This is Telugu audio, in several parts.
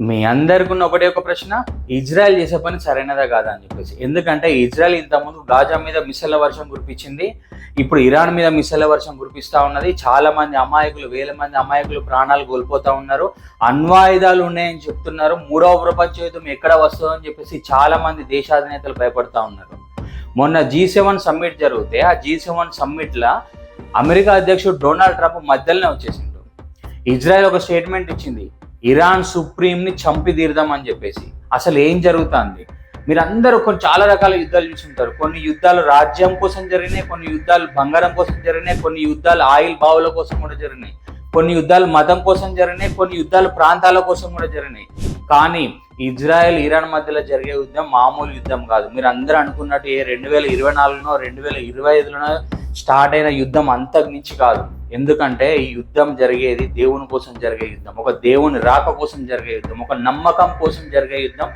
మీ అందరికి ఉన్న ఒకటే ఒక ప్రశ్న ఇజ్రాయెల్ చేసే పని సరైనదా కాదా అని చెప్పేసి. ఎందుకంటే ఇజ్రాయెల్ ఇంతకుముందు గాజా మీద మిసైల వర్షం కురిపించింది ఇప్పుడు ఇరాన్ మీద మిసైల వర్షం కురిపిస్తా ఉన్నది. చాలా మంది అమాయకులు వేల మంది అమాయకులు ప్రాణాలు కోల్పోతా ఉన్నారు. అణ్వాయుధాలు ఉన్నాయని చెప్తున్నారు. మూడవ ప్రపంచ యుద్ధం ఎక్కడ వస్తుందో అని చెప్పేసి చాలా మంది దేశాధినేతలు భయపడతా ఉన్నారు. మొన్న జీ సెవెన్ సమ్మిట్ జరిగితే ఆ జీ సెవెన్ సమ్మిట్లో అమెరికా అధ్యక్షుడు డొనాల్డ్ ట్రంప్ మధ్యలోనే వచ్చేసిండు. ఇజ్రాయెల్ ఒక స్టేట్మెంట్ ఇచ్చింది ఇరాన్ సుప్రీంని చంపి తీరుదామని చెప్పేసి. అసలు ఏం జరుగుతుంది? మీరందరూ కొన్ని చాలా రకాల యుద్ధాలు చూసుంటారు కొన్ని యుద్ధాలు రాజ్యం కోసం జరిగినాయి కొన్ని యుద్ధాలు బంగారం కోసం జరిగినాయి కొన్ని యుద్ధాలు ఆయిల్ బావుల కోసం కూడా జరిగినాయి కొన్ని యుద్ధాలు మతం కోసం జరిగినాయి కొన్ని యుద్ధాలు ప్రాంతాల కోసం కూడా జరిగినాయి. కానీ ఇజ్రాయెల్ ఇరాన్ మధ్యలో జరిగే యుద్ధం మామూలు యుద్ధం కాదు. మీరు అందరూ అనుకున్నట్టు ఏ రెండు వేల ఇరవై నాలుగునో రెండు వేల ఇరవై ఐదులోనో స్టార్ట్ అయిన యుద్ధం అంతకు మించి కాదు. ఎందుకంటే ఈ యుద్ధం జరిగేది దేవుని కోసం జరిగే యుద్ధం ఒక దేవుని రాక కోసం జరిగే యుద్ధం ఒక నమ్మకం కోసం జరిగే యుద్ధం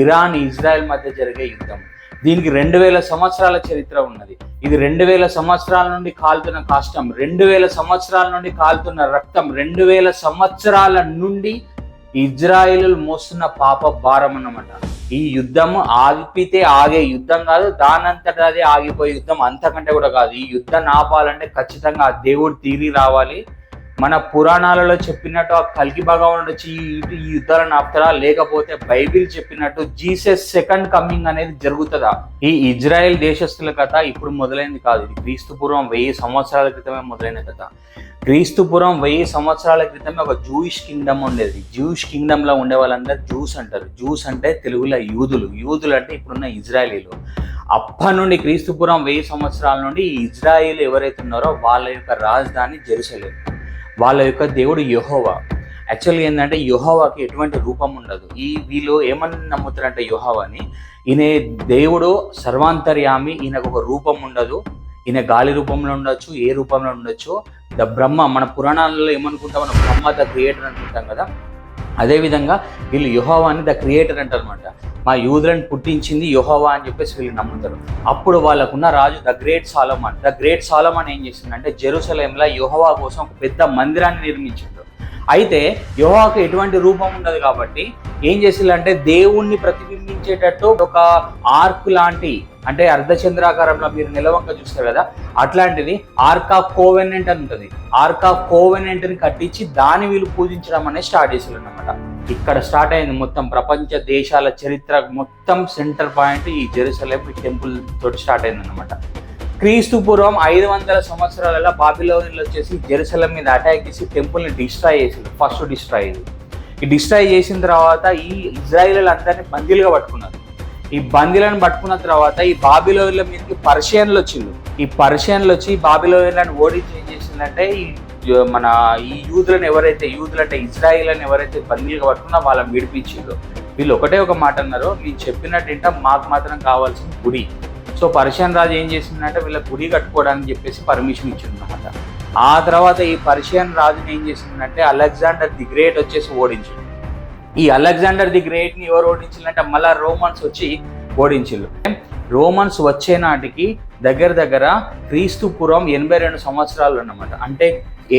ఇరాన్ ఇజ్రాయెల్ మధ్య జరిగే యుద్ధం. దీనికి రెండు వేల సంవత్సరాల చరిత్ర ఉన్నది. ఇది రెండు వేల సంవత్సరాల నుండి కాలుతున్న కష్టం రెండు వేల సంవత్సరాల నుండి కాలుతున్న రక్తం రెండు వేల సంవత్సరాల నుండి ఇజ్రాయిల్ మోస్తున్న పాప భారం అన్నమాట. ఈ యుద్ధం ఆగిపితే ఆగే యుద్ధం కాదు దానంతటా అదే ఆగిపోయే యుద్ధం అంతకంటే కూడా కాదు. ఈ యుద్ధం ఆపాలంటే ఖచ్చితంగా ఆ దేవుడు తీరి రావాలి. మన పురాణాలలో చెప్పినట్టు ఆ కల్కి భగవానుడు వచ్చి ఈ- ఈ యుద్ధాలను ఆపుతారా లేకపోతే బైబిల్ చెప్పినట్టు జీసస్ సెకండ్ కమింగ్ అనేది జరుగుతుందా? ఈ ఇజ్రాయెల్ దేశస్తుల కథ ఇప్పుడు మొదలైంది కాదు. ఇది క్రీస్తు పూర్వం వెయ్యి సంవత్సరాల క్రితమే మొదలైన కథ. క్రీస్తు పూర్వం వెయ్యి సంవత్సరాల క్రితమే ఒక జూయిష్ కింగ్డమ్ ఉండేది. జూయిష్ కింగ్డమ్లో ఉండే వాళ్ళందరూ జూస్ అంటారు. జూస్ అంటే తెలుగులో యూదులు. యూదులు అంటే ఇప్పుడున్న ఇజ్రాయలీలు. అప్పటి నుండి క్రీస్తు వెయ్యి సంవత్సరాల నుండి ఈ ఇజ్రాయిల్ ఎవరైతే ఉన్నారో వాళ్ళ యొక్క రాజధాని జెరూసలేం. వాళ్ళ యొక్క దేవుడు యెహోవా. యాక్చువల్గా ఏంటంటే యుహోవాకి ఎటువంటి రూపం ఉండదు. ఈ వీళ్ళు ఏమని నమ్ముతారంటే యుహోవాని? ఈయన దేవుడు సర్వాంతర్యామి ఈయనకు ఒక రూపం ఉండదు. ఈయన గాలి రూపంలో ఉండొచ్చు ఏ రూపంలో ఉండొచ్చు. ద బ్రహ్మ మన పురాణాలలో ఏమనుకుంటాం? మనం బ్రహ్మ ద క్రియేటర్ అనుకుంటాం కదా? అదేవిధంగా వీళ్ళు యుహోవాని ద క్రియేటర్ అంటారు అనమాట మా యూదులను పుట్టించింది యోహోవా అని చెప్పేసి వీళ్ళు నమ్ముతారు. అప్పుడు వాళ్ళకున్న రాజు the great Solomon. The great Solomon ఏం చేసిందంటే జెరూసలేంలో యోహోవా కోసం ఒక పెద్ద మందిరాన్ని నిర్మించిండు. అయితే యెహోవాకు ఎటువంటి రూపం ఉండదు కాబట్టి ఏం చేసిందంటే దేవుణ్ణి ప్రతిబింబించేటట్టు ఒక ఆర్క్ లాంటి అంటే అర్ధచంద్రాకారంలో మీరు నిలవంక చూస్తారు కదా అట్లాంటిది ఆర్క్ ఆఫ్ కోవెనెంట్ అని ఉంటుంది. ఆర్క్ ఆఫ్ కోవెనెంట్ని కట్టించి దాన్ని వీళ్ళు పూజించడం అనేది స్టార్ట్ చేసారు అనమాట ఇక్కడ స్టార్ట్ అయింది మొత్తం ప్రపంచ దేశాల చరిత్ర మొత్తం సెంటర్ పాయింట్ ఈ జెరూసలేం ఈ టెంపుల్ తోటి స్టార్ట్ అయింది అనమాట క్రీస్తు పూర్వం ఐదు వందల సంవత్సరాలలో బాబిలోనిలు వచ్చేసి జెరూసలం మీద అటాక్ చేసి టెంపుల్ని డిస్ట్రాయ్ చేసింది ఫస్ట్ డిస్ట్రాయ్ ఈ డిస్ట్రాయ్ చేసిన తర్వాత ఈ ఇజ్రాయిల్ అందరినీ బందీలుగా పట్టుకున్నారు. ఈ బందీలను పట్టుకున్న తర్వాత ఈ బాబిలోనిల మీదకి పర్షియన్లు వచ్చిండు ఈ పర్షియన్లు వచ్చి బాబిలోనిలను ఓడించి ఏం చేసిందంటే ఈ మన ఈ యూదులను ఎవరైతే యూదులు అంటే ఇజ్రాయిలను ఎవరైతే బందీలుగా పట్టుకున్నా వాళ్ళని విడిపించిండ్రు. వీళ్ళు ఒకటే ఒక మాట అన్నారు నేను చెప్పినట్టు మాకు మాత్రం కావాల్సిన గుడి. సో పర్షియన్ రాజు ఏం చేసిందంటే వీళ్ళ గుడి కట్టుకోవడానికి చెప్పేసి పర్మిషన్ ఇచ్చిందనమాట ఆ తర్వాత ఈ పర్షియన్ రాజుని ఏం చేసిందంటే అలెగ్జాండర్ ది గ్రేట్ వచ్చేసి ఓడించింది ఈ అలెగ్జాండర్ ది గ్రేట్ని ఎవరు ఓడించిందంటే మళ్ళా రోమన్స్ వచ్చి ఓడించిళ్ళు రోమన్స్ వచ్చే నాటికి దగ్గర దగ్గర క్రీస్తు పూర్వం ఎనభై రెండు సంవత్సరాలు అన్నమాట. అంటే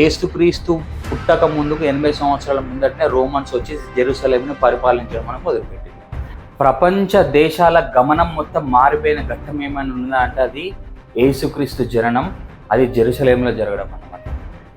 ఏస్తు క్రీస్తు పుట్టక ముందుకు ఎనభై సంవత్సరాల ముందటనే రోమన్స్ వచ్చి జెరూసలేంని పరిపాలించడం మనం మొదలుపెట్టింది. ప్రపంచ దేశాల గమనం మొత్తం మారిపోయిన ఘట్టం ఏమైనా ఉందా అంటే అది ఏసుక్రీస్తు జననం అది జెరూసలేంలో జరగడం అన్నమాట.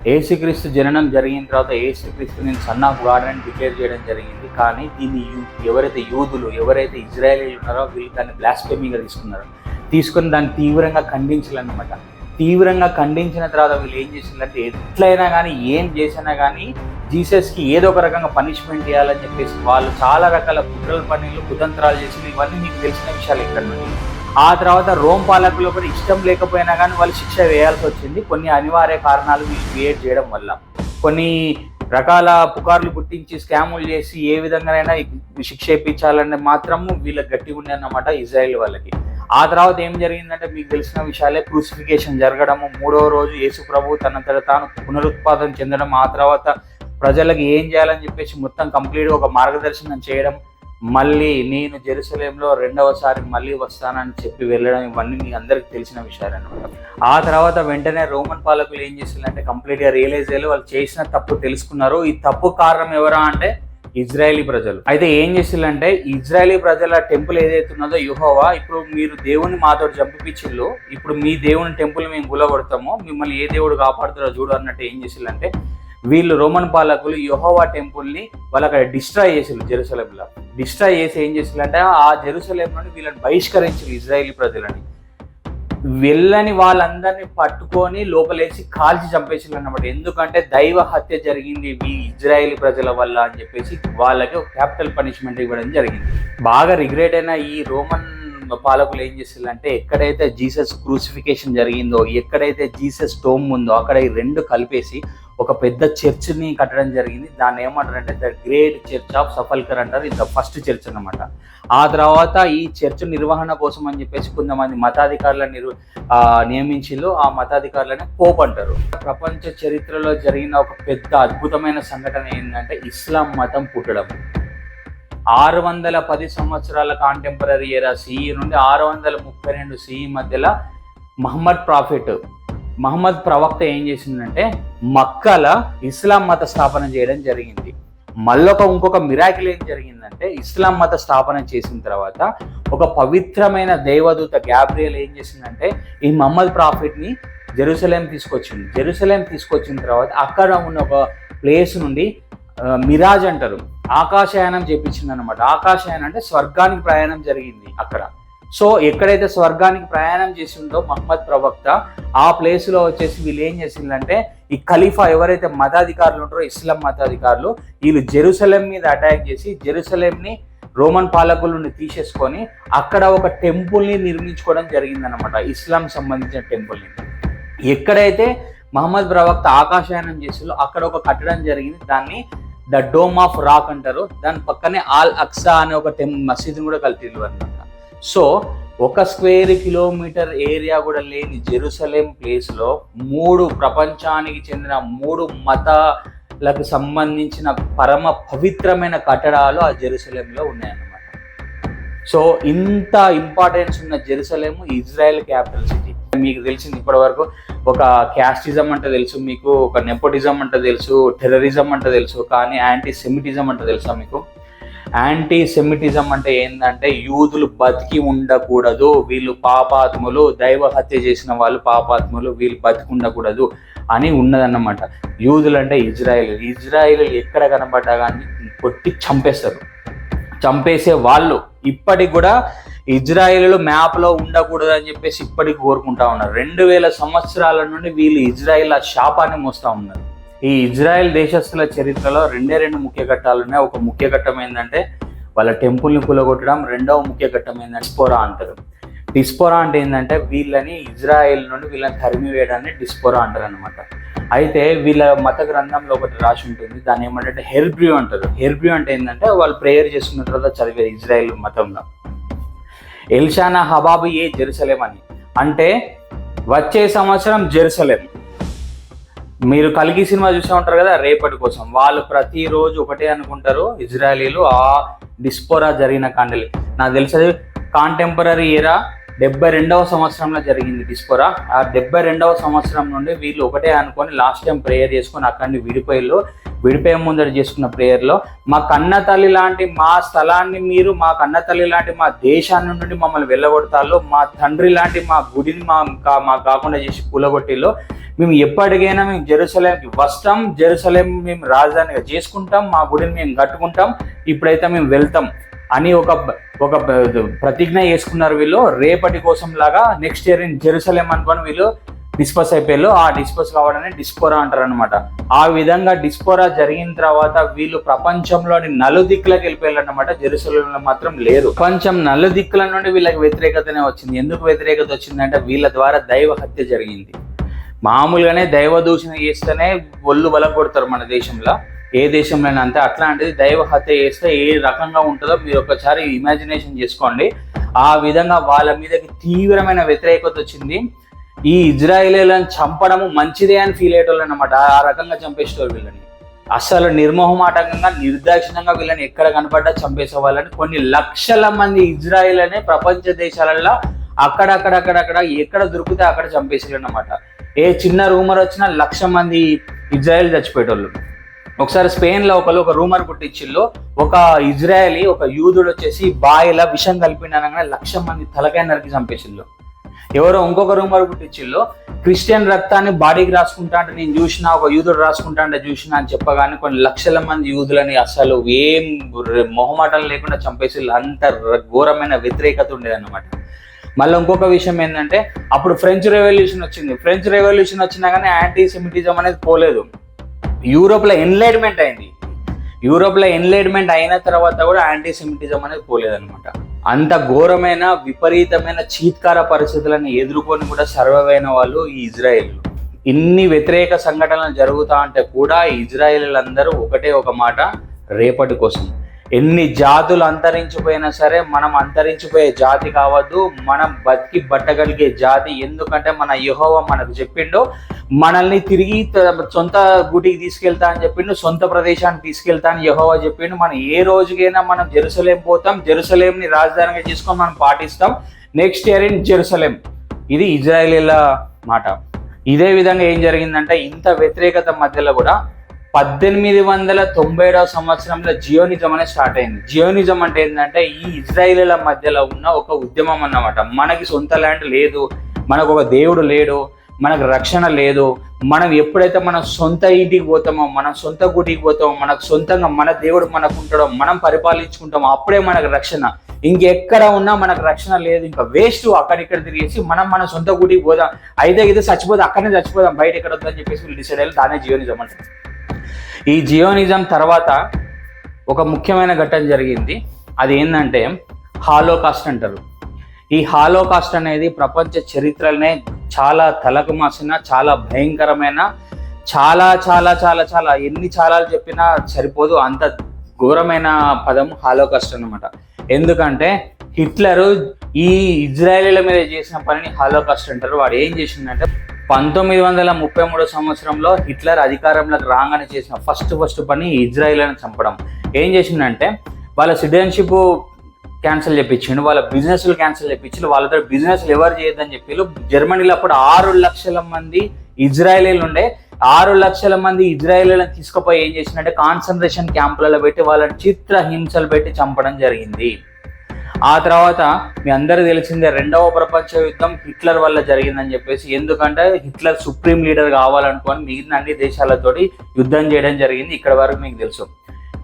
ఏసుక్రీస్తు జననం జరిగిన తర్వాత ఏసుక్రీస్తు నేను సన్ ఆఫ్ గాడ్ అని డిక్లేర్ చేయడం జరిగింది. కానీ దీన్ని యూ- ఎవరైతే యూదులు ఎవరైతే ఇజ్రాయేలీలు ఉన్నారో వీళ్ళు దాన్ని బ్లాస్ఫెమీగా తీసుకున్నారు. తీసుకొని దాన్ని తీవ్రంగా ఖండించాలన్నమాట. తీవ్రంగా ఖండించిన తర్వాత వీళ్ళు ఏం చేసిందంటే ఎట్లయినా కానీ ఏం చేసినా కానీ జీసస్కి ఏదో ఒక రకంగా పనిష్మెంట్ చేయాలని చెప్పేసి వాళ్ళు చాలా రకాల కుట్రల పనులు కుతంత్రాలు చేసి ఇవన్నీ మీకు తెలిసిన విషయాలు ఇక్కడ నుండి ఆ తర్వాత రోమ్ పాలకులు కూడా ఇష్టం లేకపోయినా కానీ వాళ్ళు శిక్ష వేయాల్సి వచ్చింది. కొన్ని అనివార్య కారణాలు వీళ్ళు క్రియేట్ చేయడం వల్ల. కొన్ని రకాల పుకార్లు పుట్టించి స్కాములు చేసి ఏ విధంగానైనా శిక్ష ఇప్పించాలని మాత్రము వీళ్ళకి గట్టి ఉండే అన్నమాట ఇజ్రాయెల్ వాళ్ళకి. ఆ తర్వాత ఏం జరిగిందంటే మీకు తెలిసిన విషయాలే క్రూసిఫికేషన్ జరగడము మూడవ రోజు యేసు ప్రభు తనంతట తాను పునరుత్పాదన చెందడం ఆ తర్వాత ప్రజలకు ఏం చేయాలని చెప్పేసి మొత్తం కంప్లీట్గా ఒక మార్గదర్శనం చేయడం మళ్ళీ నేను జెరూసలేంలో రెండవసారి మళ్ళీ వస్తానని చెప్పి వెళ్ళడం ఇవన్నీ మీ అందరికి తెలిసిన విషయాలు అనమాట ఆ తర్వాత వెంటనే రోమన్ పాలకులు ఏం చేసిందంటే కంప్లీట్గా రియలైజ్ అయ్యారు. వాళ్ళు చేసిన తప్పు తెలుసుకున్నారు. ఈ తప్పు కారణం ఎవరా అంటే ఇజ్రాయేలీ ప్రజలు. అయితే ఏం చేసిందంటే ఇజ్రాయేలీ ప్రజల టెంపుల్ ఏదైతే ఉన్నదో యుహోవా ఇప్పుడు మీరు దేవుని మాతో చంపిపిచ్చిళ్ళు. ఇప్పుడు మీ దేవుని టెంపుల్ మేము గులగొడతామో. మిమ్మల్ని ఏ దేవుడు కాపాడుతారో చూడు అన్నట్టు ఏం చేసిందంటే వీళ్ళు రోమన్ పాలకులు యహోవా టెంపుల్ని వాళ్ళు అక్కడ డిస్ట్రాయ్ చేసిండ్రు జెరూసలేంలో డిస్ట్రాయ్ చేసి ఏం చేసారంటే ఆ జెరూసలేం నుండి వీళ్ళని బహిష్కరించారు ఇజ్రాయేలీ ప్రజలని. వెళ్ళని వాళ్ళందరినీ పట్టుకొని లోపలేసి కాల్చి చంపేసిండ్రు అన్నమాట. ఎందుకంటే దైవ హత్య జరిగింది ఈ ఇజ్రాయేలీ ప్రజల వల్ల అని చెప్పేసి వాళ్ళకి ఒక క్యాపిటల్ పనిష్మెంట్ ఇవ్వడం జరిగింది. బాగా రిగ్రెట్ అయిన ఈ రోమన్ పాలకులు ఏం చేసిందంటే ఎక్కడైతే జీసస్ క్రూసిఫికేషన్ జరిగిందో ఎక్కడైతే జీసస్ టోమ్ ఉందో అక్కడ ఈ రెండు కలిపేసి ఒక పెద్ద చర్చ్ని కట్టడం జరిగింది. దాన్ని ఏమంటారంటే ద గ్రేట్ చర్చ్ ఆఫ్ సఫల్కర్ అంటారు. ఇది ద ఫస్ట్ చర్చ్ అన్నమాట. ఆ తర్వాత ఈ చర్చ్ నిర్వహణ కోసం అని చెప్పేసి కొంతమంది మతాధికారులను నిరు ఆ, నియమించిలో ఆ మతాధికారులని పోప్ అంటారు. ప్రపంచ చరిత్రలో జరిగిన ఒక పెద్ద అద్భుతమైన సంఘటన ఏంటంటే ఇస్లాం మతం పుట్టడం. ఆరు వందల పది సంవత్సరాల కాంటెంపరీ ఎరా సిఈ నుండి ఆరు వందల ముప్పై రెండు సిఈ మధ్యలో మహమ్మద్ ప్రాఫిట్ మహమ్మద్ ప్రవక్త ఏం చేసిందంటే మక్కల ఇస్లాం మత స్థాపన చేయడం జరిగింది. మళ్ళొక ఇంకొక మిరాకిల్ ఏం జరిగిందంటే ఇస్లాం మత స్థాపన చేసిన తర్వాత ఒక పవిత్రమైన దేవదూత గ్యాబ్రియల్ ఏం చేసిందంటే ఈ మహమ్మద్ ప్రాఫిట్ని జెరూసలేం తీసుకొచ్చింది. జెరూసలేం తీసుకొచ్చిన తర్వాత అక్కడ ఉన్న ఒక ప్లేస్ నుండి మిరాజ్ అంటారు. ఆకాశయానం చేపించింది అనమాట ఆకాశయానం అంటే స్వర్గానికి ప్రయాణం జరిగింది అక్కడ. సో ఎక్కడైతే స్వర్గానికి ప్రయాణం చేసిందో మహమ్మద్ ప్రవక్త ఆ ప్లేస్లో వచ్చేసి వీళ్ళు ఏం చేసిందంటే ఈ ఖలీఫా ఎవరైతే మతాధికారులు ఉంటారో ఇస్లాం మతాధికారులు వీళ్ళు జెరూసలేం మీద అటాక్ చేసి జెరూసలేంని రోమన్ పాలకుల నుండి తీసేసుకొని అక్కడ ఒక టెంపుల్ని నిర్మించుకోవడం జరిగిందనమాట ఇస్లాం సంబంధించిన టెంపుల్ని. ఎక్కడైతే మహమ్మద్ ప్రవక్త ఆకాశయానం చేసిందో అక్కడ ఒక కట్టడం జరిగింది దాన్ని ద డోమ్ ఆఫ్ రాక్ అంటారు దాని పక్కనే ఆల్ అక్సా అనే ఒక టెం మసీదుని కూడా కలిపి అనమాట సో ఒక స్క్వేర్ కిలోమీటర్ ఏరియా కూడా లేని జెరూసలేం ప్లేస్లో మూడు ప్రపంచానికి చెందిన మూడు మతాలకు సంబంధించిన పరమ పవిత్రమైన కట్టడాలు ఆ జెరూసలేంలో ఉన్నాయన్నమాట. సో ఇంత ఇంపార్టెన్స్ ఉన్న జెరూసలేము ఇజ్రాయెల్ క్యాపిటల్ సిటీ. మీకు తెలిసింది ఇప్పటి వరకు ఒక క్యాస్టిజం అంటే తెలుసు మీకు ఒక నెపోటిజం అంటే తెలుసు టెర్రరిజం అంటే తెలుసు కానీ యాంటీ సెమిటిజం అంటే తెలుసా మీకు? యాంటీ సెమిటిజం అంటే ఏంటంటే యూదులు బతికి ఉండకూడదు వీళ్ళు పాపాత్ములు దైవ హత్య చేసిన వాళ్ళు పాపాత్ములు వీళ్ళు బతికి ఉండకూడదు అని ఉన్నదన్నమాట. యూదులు అంటే ఇజ్రాయిల్. ఇజ్రాయిల్ ఎక్కడ కనబడ్డా కానీ కొట్టి చంపేస్తారు. చంపేసే వాళ్ళు ఇప్పటికి కూడా ఇజ్రాయిల్ మ్యాప్లో ఉండకూడదు అని చెప్పేసి ఇప్పటికి కోరుకుంటా ఉన్నారు. రెండు వేల సంవత్సరాల నుండి వీళ్ళు ఇజ్రాయిల్ ఆ శాపాన్ని మోస్తా ఉన్నారు. ఈ ఇజ్రాయెల్ దేశస్తుల చరిత్రలో రెండే రెండు ముఖ్య ఘట్టాలు ఉన్నాయి. ఒక ముఖ్య ఘట్టం ఏంటంటే వాళ్ళ టెంపుల్ని కూలగొట్టడం రెండవ ముఖ్య ఘట్టం ఏంటంటే డిస్పోరా అంటారు. డిస్పోరా అంటే ఏంటంటే వీళ్ళని ఇజ్రాయెల్ నుండి వీళ్ళని తరిమి వేయడాన్ని డిస్పోరా అంటారు అనమాట అయితే వీళ్ళ మత గ్రంథంలో ఒకటి రాసి ఉంటుంది. దాన్ని ఏమంటే హెర్బ్రియూ అంటారు. హెర్బ్రియూ అంటే ఏంటంటే వాళ్ళు ప్రేయర్ చేసుకున్న తర్వాత చదివేది ఇజ్రాయెల్ మతంలో. ఎల్షానా హబాబు ఏ జెరూసలేం అని. అంటే వచ్చే సంవత్సరం జెరూసలేం. మీరు కలిగి సినిమా చూసే ఉంటారు కదా రేపటి కోసం. వాళ్ళు ప్రతిరోజు ఒకటే అనుకుంటారు ఇజ్రాయలీలు ఆ డిస్పోరా జరిగిన కాండలి. నాకు తెలిసేది కాంటెంపరీ ఇయరా డెబ్బై రెండవ సంవత్సరంలో జరిగింది డిస్పోరా. ఆ డెబ్బై రెండవ సంవత్సరం నుండి వీళ్ళు ఒకటే అనుకొని లాస్ట్ టైం ప్రేయర్ చేసుకొని అక్కడిని విడిపోయిల్లో విడిపోయే ముందర చేసుకున్న ప్రేయర్లో మా కన్న తల్లి లాంటి మా స్థలాన్ని మీరు మా కన్న తల్లి లాంటి మా దేశాన్ని నుండి మమ్మల్ని వెళ్ళగొడతాలో మా తండ్రి లాంటి మా గుడిని మా కా- మా కాకుండా చేసి కూలగొట్టిలో మేము ఎప్పటికైనా మేము జెరూసలేంకి వస్తాం జెరూసలేం మేము రాజధానిగా చేసుకుంటాం మా గుడిని మేము కట్టుకుంటాం ఇప్పుడైతే మేము వెళ్తాం అని ఒక ఒక ప్రతిజ్ఞ చేసుకున్నారు వీళ్ళు. రేపటి కోసం లాగా నెక్స్ట్ ఇయర్ ఇన్ జెరూసలేం అనుకొని వీళ్ళు డిస్పర్స్ అయిపోయారు. ఆ డిస్పర్స్ కావడాన్ని డిస్పోరా అంటారు అనమాట ఆ విధంగా డిస్పోరా జరిగిన తర్వాత వీళ్ళు ప్రపంచంలోని నలుదిక్కులకు వెళ్ళిపోయారు అనమాట జెరూసలంలో మాత్రం లేరు. ప్రపంచం నలుదిక్కుల నుండి వీళ్ళకి వ్యతిరేకతనే వచ్చింది. ఎందుకు వ్యతిరేకత వచ్చిందంటే వీళ్ళ ద్వారా దైవ హత్య జరిగింది. మామూలుగానే దైవ దూషణ చేస్తేనే ఒళ్ళు బలం కొడతారు మన దేశంలో. ఏ దేశంలోనే అంతే. అట్లాంటిది దైవ హత్య చేస్తే ఏ రకంగా ఉంటుందో మీరు ఒకసారి ఇమాజినేషన్ చేసుకోండి. ఆ విధంగా వాళ్ళ మీదకి తీవ్రమైన వ్యతిరేకత వచ్చింది. ఈ ఇజ్రాయేలీలను చంపడము మంచిదే అని ఫీల్ అయ్యేటోళ్ళు అనమాట ఆ రకంగా చంపేసేవాళ్ళు వీళ్ళని. అసలు నిర్మోహమాటంగా నిర్దాక్షిణంగా వీళ్ళని ఎక్కడ కనపడ్డా చంపేసే వాళ్ళని కొన్ని లక్షల మంది ఇజ్రాయిల్ అనే ప్రపంచ దేశాలలో అక్కడక్కడక్కడక్కడ ఎక్కడ దొరికితే అక్కడ చంపేసారు అనమాట ఏ చిన్న రూమర్ వచ్చినా లక్ష మంది ఇజ్రాయెల్ చచ్చిపోయేటోళ్ళు. ఒకసారి స్పెయిన్లో ఒకరు ఒక రూమర్ పుట్టించిల్లో ఒక ఇజ్రాయలీ ఒక యూదుడు వచ్చేసి బాయిల విషం కలిపినగానే లక్ష మంది తలకాయ నరికి చంపేసిల్లు ఎవరో ఇంకొక రూమర్ పుట్టించిల్లో క్రిస్టియన్ రక్తాన్ని బాడీకి రాసుకుంటా అంటే నేను చూసిన ఒక యూదుడు రాసుకుంటా అంటే చూసిన అని చెప్పగానే కొన్ని లక్షల మంది యూదులని అసలు ఏం మొహమాటం లేకుండా చంపేసి అంత ఘోరమైన వ్యతిరేకత ఉండేది అనమాట మళ్ళీ ఇంకొక విషయం ఏంటంటే అప్పుడు ఫ్రెంచ్ రెవల్యూషన్ వచ్చింది. ఫ్రెంచ్ రెవల్యూషన్ వచ్చినా కానీ యాంటీ సెమిటిజం అనేది పోలేదు. యూరోప్లో ఎన్లైట్మెంట్ అయింది. యూరోప్లో ఎన్లైట్మెంట్ అయిన తర్వాత కూడా యాంటీ సెమిటిజం అనేది పోలేదన్నమాట. అంత ఘోరమైన విపరీతమైన చీత్కార పరిస్థితులను ఎదుర్కొని కూడా సర్వైవ్ అయిన వాళ్ళు ఈ ఇజ్రాయెల్. ఇన్ని వ్యతిరేక సంఘటనలు జరుగుతా ఉంటే కూడా ఈ ఇజ్రాయేలీలందరూ ఒకటే ఒక మాట రేపటి కోసం. ఎన్ని జాతులు అంతరించిపోయినా సరే మనం అంతరించిపోయే జాతి కావద్దు. మనం బతికి బట్టగలిగే జాతి. ఎందుకంటే మన యహోవ మనకు చెప్పిండు మనల్ని తిరిగి సొంత గుడికి తీసుకెళ్తా అని చెప్పిండు సొంత ప్రదేశానికి తీసుకెళ్తా అని యహోవా చెప్పిండు. మనం ఏ రోజుకైనా మనం జెరూసలేం పోతాం జెరూసలేంని రాజధానిగా చేసుకొని మనం పాటిస్తాం. Next year in Jerusalem. ఇది ఇజ్రాయేలీల మాట. ఇదే విధంగా ఏం జరిగిందంటే ఇంత వ్యతిరేకత మధ్యలో కూడా పద్దెనిమిది వందల తొంభై ఏడవ సంవత్సరంలో జియోనిజం అనేది స్టార్ట్ అయింది. జియోనిజం అంటే ఏంటంటే ఈ ఇజ్రాయిలీల మధ్యలో ఉన్న ఒక ఉద్యమం అన్నమాట. మనకి సొంత ల్యాండ్ లేదు మనకు ఒక దేవుడు లేడు మనకు రక్షణ లేదు మనం ఎప్పుడైతే మన సొంత ఇంటికి పోతామో మనం సొంత గుడికి పోతామో మనకు సొంతంగా మన దేవుడు మనకు ఉంటాడో మనం పరిపాలించుకుంటామో అప్పుడే మనకు రక్షణ. ఇంకెక్కడ ఉన్నా మనకు రక్షణ లేదు. ఇంకా వేస్ట్ అక్కడిక్కడ తిరిగేసి మనం మన సొంత గుడికి పోదాం. అయితే ఇది చచ్చిపోదాం అక్కడనే చచ్చిపోదాం బయట ఎక్కడ వద్దని చెప్పేసి వీళ్ళు డిసైడ్ అయ్యి దానే జీవనిజం అంటారు. ఈ జియోనిజం తర్వాత ఒక ముఖ్యమైన ఘట్టం జరిగింది. అది ఏంటంటే హాలోకాస్ట్ అంటారు. ఈ హాలోకాస్ట్ అనేది ప్రపంచ చరిత్రనే చాలా తలకు మాసిన చాలా భయంకరమైన చాలా చాలా చాలా చాలా ఎన్ని చాలాలు చెప్పినా సరిపోదు. అంత ఘోరమైన పదం హాలోకాస్ట్ అనమాట ఎందుకంటే హిట్లరు ఈ ఇజ్రాయేలీల మీద చేసిన పనిని హాలోకాస్ట్ అంటారు. వాడు ఏం చేసిందంటే పంతొమ్మిది వందల ముప్పై మూడో సంవత్సరంలో హిట్లర్ అధికారంలోకి రాగానే చేసిన ఫస్ట్ ఫస్ట్ పని ఇజ్రాయిల్ని చంపడం. ఏం చేసిందంటే వాళ్ళ సిటిజన్షిప్ క్యాన్సిల్ చెప్పించిండు వాళ్ళ బిజినెస్లు క్యాన్సిల్ చెప్పించారు వాళ్ళతో బిజినెస్లు ఎవరు చేయొద్దని చెప్పి జర్మనీలో అప్పుడు ఆరు లక్షల మంది ఇజ్రాయేలీలు ఉండే ఆరు లక్షల మంది ఇజ్రాయేలీలను తీసుకుపోయి ఏం చేసిందంటే కాన్సన్ట్రేషన్ క్యాంపులలో పెట్టి వాళ్ళని చిత్ర హింసలు పెట్టి చంపడం జరిగింది. ఆ తర్వాత మీ అందరికి తెలిసిందే రెండవ ప్రపంచ యుద్ధం హిట్లర్ వల్ల జరిగిందని చెప్పేసి. ఎందుకంటే హిట్లర్ సుప్రీం లీడర్ కావాలనుకొని మిగిలిన అన్ని దేశాలతోటి యుద్ధం చేయడం జరిగింది. ఇక్కడ వరకు మీకు తెలుసు.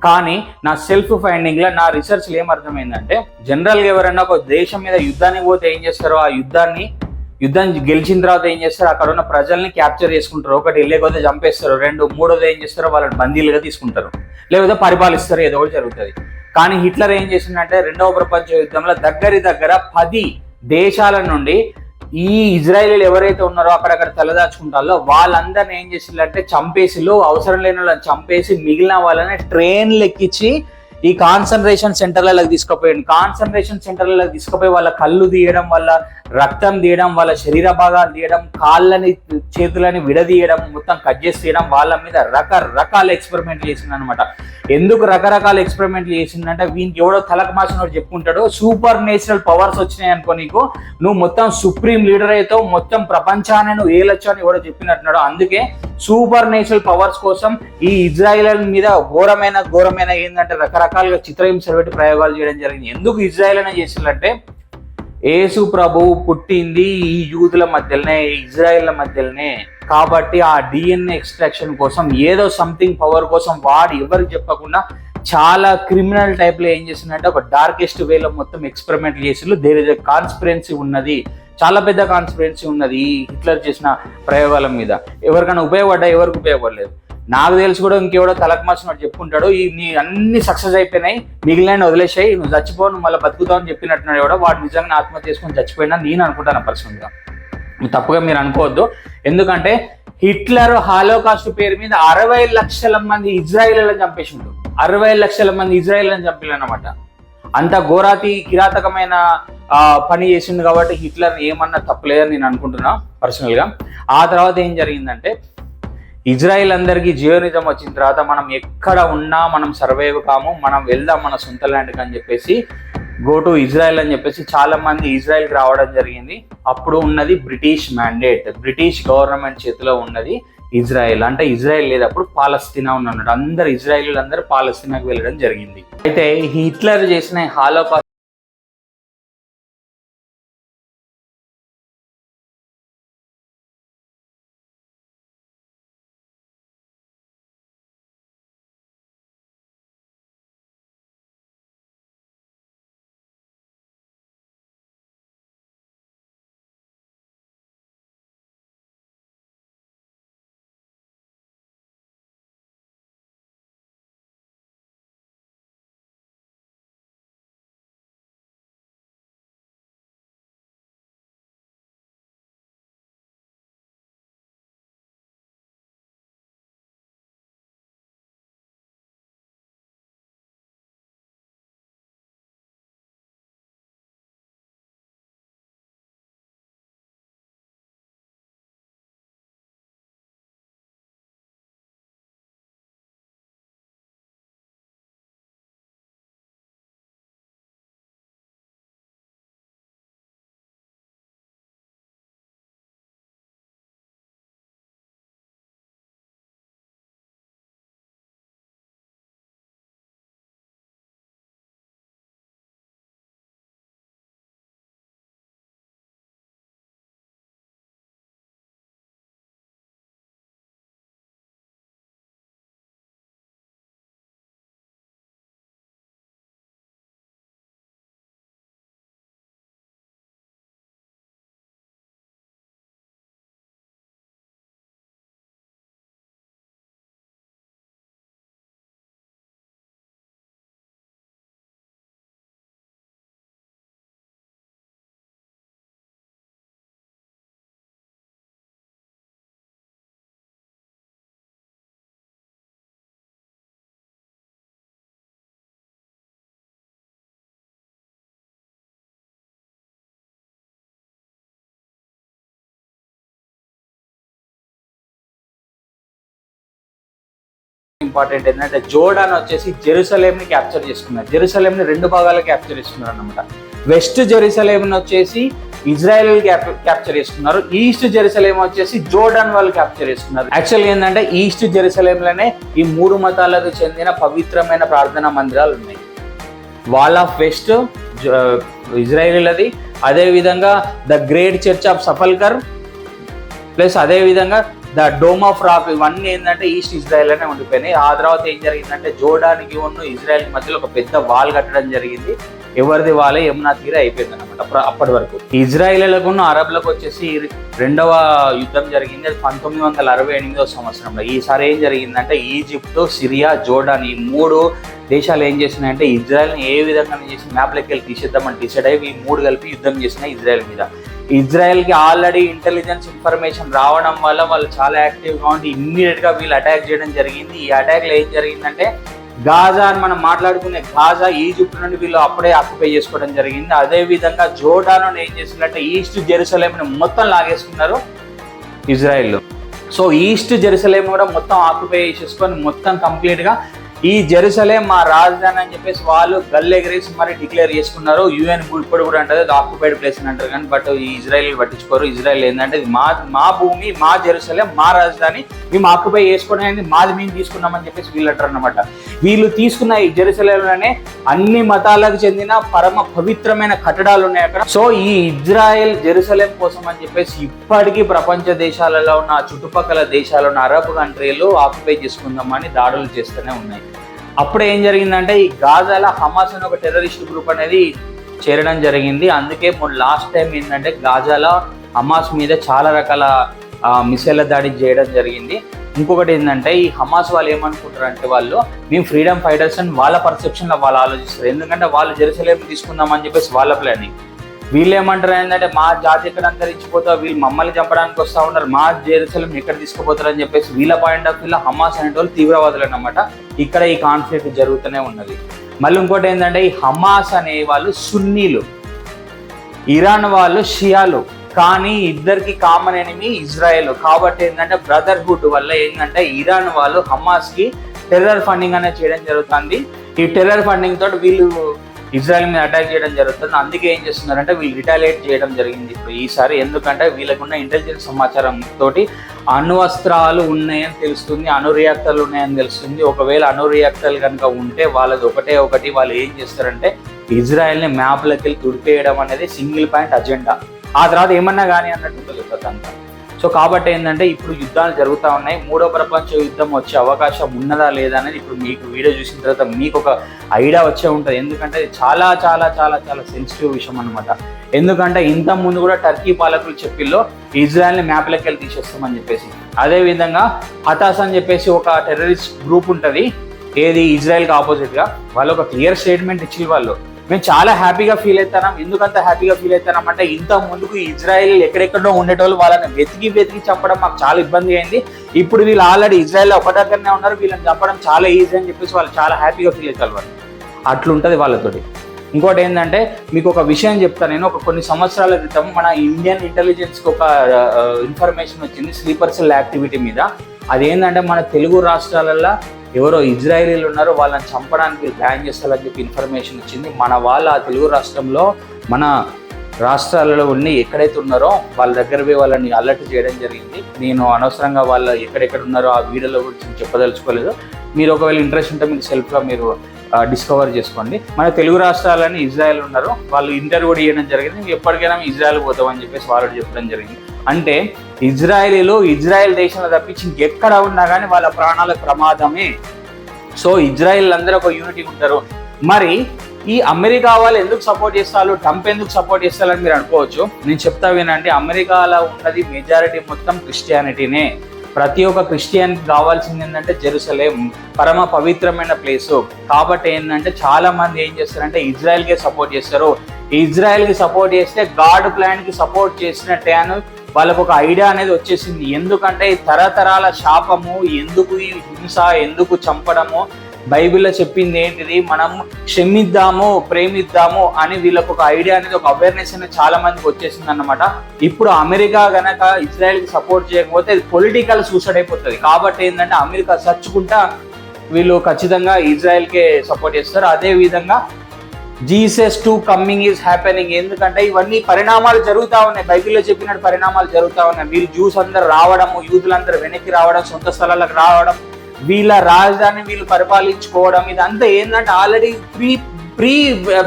కానీ నా సెల్ఫ్ ఫైండింగ్లో నా రీసెర్చ్లో ఏమర్థమైందంటే జనరల్గా ఎవరైనా ఒక దేశం మీద యుద్ధానికి పోతే ఏం చేస్తారో ఆ యుద్ధాన్ని యుద్ధం గెలిచిన తర్వాత ఏం చేస్తారు అక్కడ ఉన్న ప్రజల్ని క్యాప్చర్ చేసుకుంటారు. ఒకటి లేకపోతే చంపేస్తారు. రెండు మూడోది ఏం చేస్తారో వాళ్ళని బందీలుగా తీసుకుంటారు. లేకపోతే పరిపాలిస్తారు. ఏదో ఒకటి జరుగుతుంది. కానీ హిట్లర్ ఏం చేసిందంటే రెండవ ప్రపంచ యుద్ధంలో దగ్గరి దగ్గర పది దేశాల నుండి ఈ ఇజ్రాయేలీలు ఎవరైతే ఉన్నారో అక్కడక్కడ తలదాచుకుంటారో వాళ్ళందరిని ఏం చేసిందంటే చంపేసిలో అవసరం లేని వాళ్ళని చంపేసి మిగిలిన వాళ్ళని ట్రైన్లు ఎక్కించి ఈ కాన్సన్ట్రేషన్ సెంటర్లలోకి తీసుకుపోయాడు. కాన్సన్ట్రేషన్ సెంటర్లలోకి తీసుకుపోయి వాళ్ళ కళ్ళు తీయడం వల్ల రక్తం తీయడం వాళ్ళ శరీర భాగాలు తీయడం కాళ్ళని చేతులని విడదీయడం మొత్తం కట్ చేసి తీయడం వాళ్ళ మీద రకరకాల ఎక్స్పెరిమెంట్లు చేసింది అనమాట ఎందుకు రకరకాల ఎక్స్పెరిమెంట్లు చేసిందంటే వీనికి ఎవడో తలకు మాసినోడు చెప్పుకుంటాడో సూపర్ నేచురల్ పవర్స్ వచ్చినాయి అనుకో నీకు నువ్వు మొత్తం సుప్రీం లీడర్ అయితే మొత్తం ప్రపంచాన్ని నువ్వు ఏలొచ్చు అని ఎవడో చెప్పినట్టున్నాడు. అందుకే సూపర్ నేచురల్ పవర్స్ కోసం ఈ ఇజ్రాయిల్ మీద ఘోరమైన ఘోరమైన ఏంటంటే రకరకాలుగా చిత్రహింసలు పెట్టి ప్రయోగాలు చేయడం జరిగింది. ఎందుకు ఇజ్రాయిల్ అనే చేసిందంటే యేసు ప్రభువు పుట్టింది ఈ యూదుల మధ్యలోనే ఇజ్రాయిల్ మధ్యలోనే. కాబట్టి ఆ డిఎన్ఏ ఎక్స్ట్రాక్షన్ కోసం ఏదో సంథింగ్ పవర్ కోసం వాడు ఎవరికి చెప్పకుండా చాలా క్రిమినల్ టైప్లో ఏం చేసిందంటే ఒక డార్కెస్ట్ వేలో మొత్తం ఎక్స్పెరిమెంట్ చేసిండ్రు దేర్ ఇస్ కాన్స్పిరెన్సీ ఉన్నది. చాలా పెద్ద కాన్స్పిరెన్సీ ఉన్నది ఈ హిట్లర్ చేసిన ప్రయోగాల మీద. ఎవరికైనా ఉపయోగపడ్డా ఎవరికి ఉపయోగపడలేదు. నాకు తెలిసి కూడా ఇంకెవడో తలకు మార్చినట్టు చెప్పుకుంటాడు. ఈ నీ అన్ని సక్సెస్ అయిపోయినాయి మిగిలిన వదిలేసాయి నువ్వు చచ్చిపో నువ్వు మళ్ళీ బతుకుతావు అని చెప్పినట్టున్నాడు కూడా వాడు నిజంగా ఆత్మహత్య చేసుకొని చచ్చిపోయినా నేను అనుకుంటాను పర్సనల్గా తప్పుగా మీరు అనుకోవద్దు. ఎందుకంటే హిట్లర్ హాలోకాస్ట్ పేరు మీద అరవై లక్షల మంది ఇజ్రాయిలను చంపేసిండు. అరవై లక్షల మంది ఇజ్రాయిలను చంపిలన్నమాట అంత ఘోరాతి కిరాతకమైన ఆ, పని చేసిండు కాబట్టి హిట్లర్ ఏమన్నా తప్పలేదని నేను అనుకుంటున్నా పర్సనల్గా ఆ తర్వాత ఏం జరిగిందంటే ఇజ్రాయిల్ అందరికీ జియోనిజం వచ్చిన తర్వాత మనం ఎక్కడ ఉన్నా మనం సర్వైవ్ కాము మనం వెళ్దాం మన సొంత ల్యాండ్కి అని చెప్పేసి గో టు ఇజ్రాయెల్ అని చెప్పేసి చాలా మంది ఇజ్రాయెల్కి రావడం జరిగింది. అప్పుడు ఉన్నది బ్రిటిష్ మ్యాండేట్ బ్రిటిష్ గవర్నమెంట్ చేతిలో ఉన్నది ఇజ్రాయెల్. అంటే ఇజ్రాయెల్ లేదప్పుడు పాలస్తీనా ఉన్నట్టు అందరు ఇజ్రాయెల్ అందరూ పాలస్తీనాకు వెళ్ళడం జరిగింది. అయితే హిట్లర్ చేసిన హాలో ఇంపార్టెంట్ ఏంటంటే జోర్డాన్ వచ్చేసి జెరూసలేంని క్యాప్చర్ చేసుకున్నారు జెరూసలేంని రెండు భాగాలు క్యాప్చర్ చేసుకున్నారు అనమాట వెస్ట్ జెరూసలేం వచ్చేసి ఇజ్రాయెల్ క్యాప్చర్ చేసుకున్నారు ఈస్ట్ జెరూసలేం వచ్చేసి జోర్డాన్ వాళ్ళు క్యాప్చర్ చేసుకున్నారు యాక్చువల్గా ఏంటంటే ఈస్ట్ జెరూసలేంలోనే ఈ మూడు మతాలకు చెందిన పవిత్రమైన ప్రార్థనా మందిరాలు ఉన్నాయి. వాల్ ఆఫ్ వెస్ట్ ఇజ్రాయేలీలది అదేవిధంగా the great church of sepulchre plus అదేవిధంగా ద డోమ్ ఆఫ్ రాక్ ఇవన్నీ ఏంటంటే ఈస్ట్ ఇజ్రాయెల్ అనే ఉండిపోయినాయి. ఆ తర్వాత ఏం జరిగిందంటే జోడానికి ఉన్న ఇజ్రాయెల్ మధ్యలో ఒక పెద్ద వాల్ కట్టడం జరిగింది. ఎవరిది వాళ్ళే యమునా తీర అయిపోయింది అనమాట అప్పటి వరకు. ఇజ్రాయిలకు అరబ్లకు వచ్చేసి రెండవ యుద్ధం జరిగింది. అది పంతొమ్మిది వందల అరవై ఎనిమిదవ సంవత్సరంలో. ఈసారి ఏం జరిగిందంటే ఈజిప్ట్ సిరియా జోర్డాన్ ఈ మూడు దేశాలు ఏం చేసినాయంటే ఇజ్రాయెల్ని ఏ విధంగా చేసి మ్యాప్లకి వెళ్ళి తీసేద్దామని డిసైడ్ అయ్యి ఈ మూడు కలిపి యుద్ధం చేసినాయి ఇజ్రాయెల్ మీద. ఇజ్రాయెల్కి ఆల్రెడీ ఇంటెలిజెన్స్ ఇన్ఫర్మేషన్ రావడం వల్ల వాళ్ళు చాలా యాక్టివ్గా ఉండి ఇమ్మీడియట్గా వీళ్ళు అటాక్ చేయడం జరిగింది. ఈ అటాక్లో ఏం జరిగిందంటే గాజా అని మనం మాట్లాడుకునే గాజా ఈజిప్ట్ నుండి వీళ్ళు అప్పుడే ఆక్యుపై చేసుకోవడం జరిగింది. అదే విధంగా జోర్డాన్ ఏం చేసిందంటే ఈస్ట్ జెరూసలేంని మొత్తం లాగేసుకున్నారు ఇజ్రాయెల్ సో ఈస్ట్ జెరూసలేం కూడా మొత్తం ఆక్యుపై చేసుకొని మొత్తం కంప్లీట్గా ఈ జెరూసలేం మా రాజధాని అని చెప్పేసి వాళ్ళు గల్లెగరేసి మరి డిక్లేర్ చేసుకున్నారు. యుఎన్ ఇప్పుడు కూడా అంటారు అది ఆక్యుపైడ్ ప్లేస్ అని అంటారు కానీ బట్ ఈ ఇజ్రాయెల్ పట్టించుకోరు. ఇజ్రాయెల్ ఏంటంటే మా మా భూమి మా జెరూసలే మా రాజధాని మేము ఆక్యుపై చేసుకోవడం అనేది మాది మేము తీసుకున్నామని చెప్పేసి వీళ్ళు అంటారు అనమాట వీళ్ళు తీసుకున్న ఈ జెరూసలేంలోనే అన్ని మతాలకు చెందిన పరమ పవిత్రమైన కట్టడాలు ఉన్నాయి అక్కడ. సో ఈ ఇజ్రాయెల్ జెరూసలేం కోసం అని చెప్పేసి ఇప్పటికీ ప్రపంచ దేశాలలో ఉన్న చుట్టుపక్కల దేశాలు ఉన్న అరబ్ కంట్రీలు ఆక్యుపై చేసుకుందామని దాడులు చేస్తూనే ఉన్నాయి. అప్పుడు ఏం జరిగిందంటే ఈ గాజాల హమాస్ అనే ఒక టెర్రరిస్ట్ గ్రూప్ అనేది చేరడం జరిగింది. అందుకే మొన్న లాస్ట్ టైం ఏంటంటే గాజాల హమాస్ మీద చాలా రకాల మిసైల్ దాడి చేయడం జరిగింది. ఇంకొకటి ఏంటంటే ఈ హమాస్ వాళ్ళు ఏమనుకుంటారు అంటే వాళ్ళు మేము ఫ్రీడమ్ ఫైటర్స్ అని వాళ్ళ పర్సెప్షన్లో వాళ్ళు ఆలోచిస్తారు. ఎందుకంటే వాళ్ళు జెరూసలేం తీసుకుందామని చెప్పేసి వాళ్ళ ప్లానింగ్. వీళ్ళు ఏమంటారు ఏంటంటే మా జాతి ఎక్కడ అంతరించిపోతా వీళ్ళు మమ్మల్ని చంపడానికి వస్తూ ఉన్నారు మా జెరూసలం ఎక్కడ తీసుకుపోతారు అని చెప్పేసి వీళ్ళ పాయింట్ ఆఫ్ వ్యూలో హమాస్ అనే వాళ్ళు తీవ్రవాదులు అనమాట ఇక్కడ ఈ కాన్ఫ్లిక్ట్ జరుగుతూనే ఉన్నది. మళ్ళీ ఇంకోటి ఏంటంటే ఈ హమాస్ అనే వాళ్ళు సున్నీలు. ఇరాన్ వాళ్ళు షియాలు. కానీ ఇద్దరికి కామన్ ఎనిమి ఇజ్రాయెల్. కాబట్టి ఏంటంటే బ్రదర్హుడ్ వల్ల ఏంటంటే ఇరాన్ వాళ్ళు హమాస్కి టెర్రర్ ఫండింగ్ అనేది చేయడం జరుగుతుంది. ఈ టెర్రర్ ఫండింగ్ తోటి వీళ్ళు ఇజ్రాయెల్ మీద అటాక్ చేయడం జరుగుతుంది. అందుకే ఏం చేస్తున్నారంటే వీళ్ళు రిటాలియేట్ చేయడం జరిగింది. ఇప్పుడు ఈసారి ఎందుకంటే వీళ్ళకున్న ఇంటెలిజెన్స్ సమాచారం తోటి అణువస్త్రాలు ఉన్నాయని తెలుస్తుంది అణు రియాక్టర్లు ఉన్నాయని తెలుస్తుంది. ఒకవేళ అణు రియాక్టర్లు కనుక ఉంటే వాళ్ళది ఒకటే ఒకటి. వాళ్ళు ఏం చేస్తారంటే ఇజ్రాయెల్ని మ్యాప్లకి వెళ్ళి తుడిపేయడం అనేది సింగిల్ పాయింట్ అజెండా ఆ తర్వాత ఏమన్నా కానీ అన్నట్టు ఉంటుంది అంతా? సో కాబట్టి ఏంటంటే ఇప్పుడు యుద్ధాలు జరుగుతూ ఉన్నాయి. మూడో ప్రపంచ యుద్ధం వచ్చే అవకాశం ఉన్నదా లేదా అనేది ఇప్పుడు మీకు వీడియో చూసిన తర్వాత మీకు ఒక ఐడియా వచ్చే ఉంటుంది. ఎందుకంటే చాలా చాలా చాలా చాలా సెన్సిటివ్ విషయం అనమాట ఎందుకంటే ఇంత ముందు కూడా టర్కీ పాలకులు చెప్పిల్లో ఇజ్రాయెల్ని మ్యాప్లకి వెళ్ళి తీసేస్తామని చెప్పేసి. అదేవిధంగా హతాస్ అని చెప్పేసి ఒక టెర్రరిస్ట్ గ్రూప్ ఉంటుంది. ఏది ఇజ్రాయెల్కి ఆపోజిట్గా వాళ్ళు ఒక క్లియర్ స్టేట్మెంట్ ఇచ్చి వాళ్ళు. మేము చాలా హ్యాపీగా ఫీల్ అవుతున్నాం. ఎందుకంత హ్యాపీగా ఫీల్ అవుతున్నాం అంటే ఇంత ముందుకు ఇజ్రాయెల్ ఎక్కడెక్కడో ఉండేటోళ్ళు వాళ్ళని వెతికి వెతికి చంపడం మాకు చాలా ఇబ్బంది అయింది. ఇప్పుడు వీళ్ళు ఆల్రెడీ ఇజ్రాయెల్ ఒక దగ్గరనే ఉన్నారు. వీళ్ళని చంపడం చాలా ఈజీ అని చెప్పేసి వాళ్ళు చాలా హ్యాపీగా ఫీల్ అవుతారు వాళ్ళు. అట్లుంటుంది వాళ్ళతోటి. ఇంకోటి ఏంటంటే మీకు ఒక విషయం చెప్తాను నేను. ఒక కొన్ని సంవత్సరాల క్రితం మన ఇండియన్ ఇంటెలిజెన్స్కి ఒక ఇన్ఫర్మేషన్ వచ్చింది. స్లీపర్ సెల్ యాక్టివిటీ మీద. అదేంటంటే మన తెలుగు రాష్ట్రాలలో ఎవరో ఇజ్రాయేలీలు ఉన్నారో వాళ్ళని చంపడానికి ప్లాన్ చేస్తారని చెప్పి ఇన్ఫర్మేషన్ వచ్చింది మన వాళ్ళ ఆ తెలుగు రాష్ట్రంలో మన రాష్ట్రాలలో ఉండి ఎక్కడైతే ఉన్నారో వాళ్ళ దగ్గర పోయి వాళ్ళని అలర్ట్ చేయడం జరిగింది. నేను అనవసరంగా వాళ్ళు ఎక్కడెక్కడ ఉన్నారో ఆ వీడియోల గురించి చెప్పదలుచుకోలేదు. మీరు ఒకవేళ ఇంట్రెస్ట్ ఉంటే మీరు సెల్ఫ్గా మీరు డిస్కవర్ చేసుకోండి. మన తెలుగు రాష్ట్రాలని ఇజ్రాయెల్ ఉన్నారు. వాళ్ళు ఇంటర్వ్యూ కూడా చేయడం జరిగింది. ఎప్పటికైనా ఇజ్రాయెల్ పోతామని చెప్పేసి వాళ్ళు చెప్పడం జరిగింది. అంటే ఇజ్రాయలీలు ఇజ్రాయెల్ దేశంలో తప్పించి ఇంకెక్కడ ఉన్నా కానీ వాళ్ళ ప్రాణాలకు ప్రమాదమే. సో ఇజ్రాయెల్ అందరూ ఒక యూనిటీ ఉంటారు. మరి ఈ అమెరికా వాళ్ళు ఎందుకు సపోర్ట్ చేస్తారు? ట్రంప్ ఎందుకు సపోర్ట్ చేస్తారని మీరు అనుకోవచ్చు. నేను చెప్తా వినండి. అమెరికాలో ఉన్నది మెజారిటీ మొత్తం క్రిస్టియానిటీనే. ప్రతి ఒక్క క్రిస్టియన్కి కావాల్సింది ఏంటంటే జెరూసలేం. పరమ పవిత్రమైన ప్లేసు. కాబట్టి ఏంటంటే చాలా మంది ఏం చేస్తారంటే ఇజ్రాయెల్కే సపోర్ట్ చేస్తారు. ఇజ్రాయెల్కి సపోర్ట్ చేస్తే గాడ్ ప్లాన్కి సపోర్ట్ చేసినట్టే అని వాళ్ళకు ఒక ఐడియా అనేది వచ్చేసింది. ఎందుకంటే తరతరాల శాపము ఎందుకు ఈ హింస ఎందుకు చంపడము బైబిల్లో చెప్పింది ఏంటిది? మనం క్షమిద్దాము ప్రేమిద్దాము అని వీళ్ళకు ఒక ఐడియా అనేది ఒక అవేర్నెస్ అనేది చాలా మందికి వచ్చేసింది అనమాట ఇప్పుడు అమెరికా గనక ఇజ్రాయెల్కి సపోర్ట్ చేయకపోతే పొలిటికల్ సూసైడ్ అయిపోతుంది. కాబట్టి ఏంటంటే అమెరికా చచ్చుకుంటా వీళ్ళు ఖచ్చితంగా ఇజ్రాయెల్కే సపోర్ట్ చేస్తారు. అదే విధంగా Jesus to coming is happening. ఎందుకంటే ఇవన్నీ పరిణామాలు జరుగుతూ ఉన్నాయి. బైబిల్లో చెప్పినట్టు పరిణామాలు జరుగుతూ ఉన్నాయి. వీళ్ళు జ్యూస్ అందరు రావడము యూతులందరూ వెనక్కి రావడం సొంత స్థలాలకు రావడం వీళ్ళ రాజధాని వీళ్ళు పరిపాలించుకోవడం ఇదంతా ఏంటంటే ఆల్రెడీ ప్రీ ప్రీ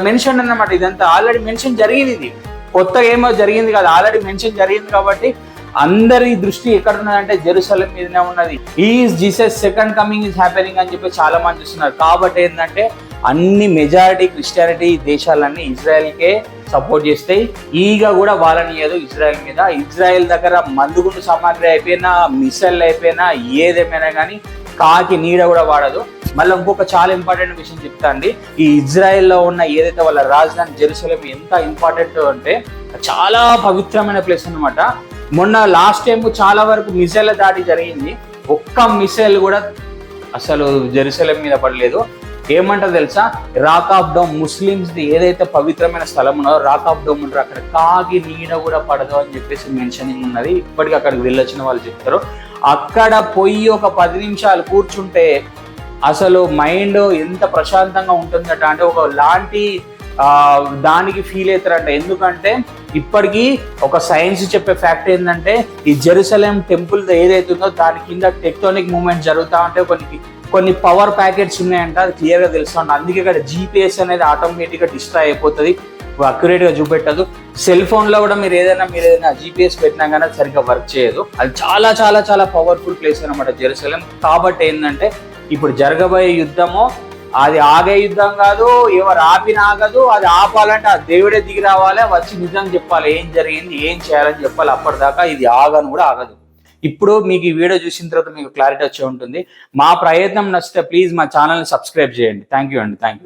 మెన్షన్ అన్నమాట. ఇదంతా ఆల్రెడీ మెన్షన్ జరిగింది ఇది. కొత్తగా ఏమో జరిగింది కాదు. ఆల్రెడీ మెన్షన్ జరిగింది కాబట్టి అందరి దృష్టి ఎక్కడ ఉన్నదంటే జెరూసలం మీదనే ఉన్నది. Is Jesus second coming is happening అని చెప్పి చాలా మంది చూస్తున్నారు. కాబట్టి ఏంటంటే అన్ని మెజారిటీ క్రిస్టియానిటీ దేశాలన్నీ ఇజ్రాయెల్కే సపోర్ట్ చేస్తాయి ఈగ కూడా వాళ్ళని ఏదో ఇజ్రాయెల్ మీద ఇజ్రాయెల్ దగ్గర మందుగుండు సామాగ్రి అయిపోయినా మిసైల్ అయిపోయినా ఏదేమైనా కానీ కాకి నీడ కూడా వాడదు. మళ్ళీ ఇంకొక చాలా ఇంపార్టెంట్ విషయం చెప్తా అండి. ఈ ఇజ్రాయెల్లో ఉన్న ఏదైతే వాళ్ళ రాజధాని జెరూసలేం ఎంత ఇంపార్టెంట్ అంటే చాలా పవిత్రమైన ప్లేస్ అనమాట మొన్న లాస్ట్ టైం చాలా వరకు మిసైల్ దాడి జరిగింది. ఒక్క మిసైల్ కూడా అసలు జెరూసలేం మీద పడలేదు. ఏమంటారు తెలుసా? రాక్ ఆఫ్ డోమ్ ముస్లిమ్స్ ఏదైతే పవిత్రమైన స్థలం ఉన్నదో రాక్ ఆఫ్ డోమ్ ఉంటారు అక్కడ కాగి నీడ కూడా పడదు అని చెప్పేసి మెన్షనింగ్ ఉన్నది. ఇప్పటికీ అక్కడికి వెళ్ళొచ్చిన వాళ్ళు చెప్తారు. అక్కడ పోయి ఒక పది నిమిషాలు కూర్చుంటే అసలు మైండ్ ఎంత ప్రశాంతంగా ఉంటుందట అంటే ఒక లాంటి ఆ, దానికి ఫీల్ అవుతారంట. ఎందుకంటే ఇప్పటికీ ఒక సైన్స్ చెప్పే ఫ్యాక్ట్ ఏంటంటే ఈ జెరూసలేం టెంపుల్ ఏదైతే ఉందో దాని కింద టెక్టోనిక్ మూమెంట్ జరుగుతూ ఉంటే కొన్ని కొన్ని పవర్ ప్యాకెట్స్ ఉన్నాయంట అది క్లియర్గా తెలుస్తుంది అందుకే ఇక్కడ జీపీఎస్ అనేది ఆటోమేటిక్గా డిస్ట్రాయ్ అయిపోతుంది. అక్యురేట్గా చూపెట్టదు. సెల్ ఫోన్లో కూడా మీరు ఏదైనా మీరు ఏదైనా జీపీఎస్ పెట్టినా కానీ సరిగ్గా వర్క్ చేయదు. అది చాలా చాలా చాలా పవర్ఫుల్ ప్లేస్ అనమాట జెరూసలేం. కాబట్టి ఏంటంటే ఇప్పుడు జరగబోయే యుద్ధము అది ఆగే యుద్ధం కాదు ఎవరు ఆపినాగదు అది ఆపాలంటే ఆ దేవుడే దిగి రావాలి వచ్చి నిజం చెప్పాలి ఏం జరిగింది ఏం చేయాలని చెప్పాలి అప్పటిదాకా ఇది ఆగను కూడా ఆగదు. ఇప్పుడు మీకు ఈ వీడియో చూసిన తర్వాత మీకు క్లారిటీ వచ్చే ఉంటుంది. మా ప్రయత్నం నచ్చితే ప్లీజ్ మా ఛానల్ని సబ్స్క్రైబ్ చేయండి. థ్యాంక్ యూ అండి. Thank you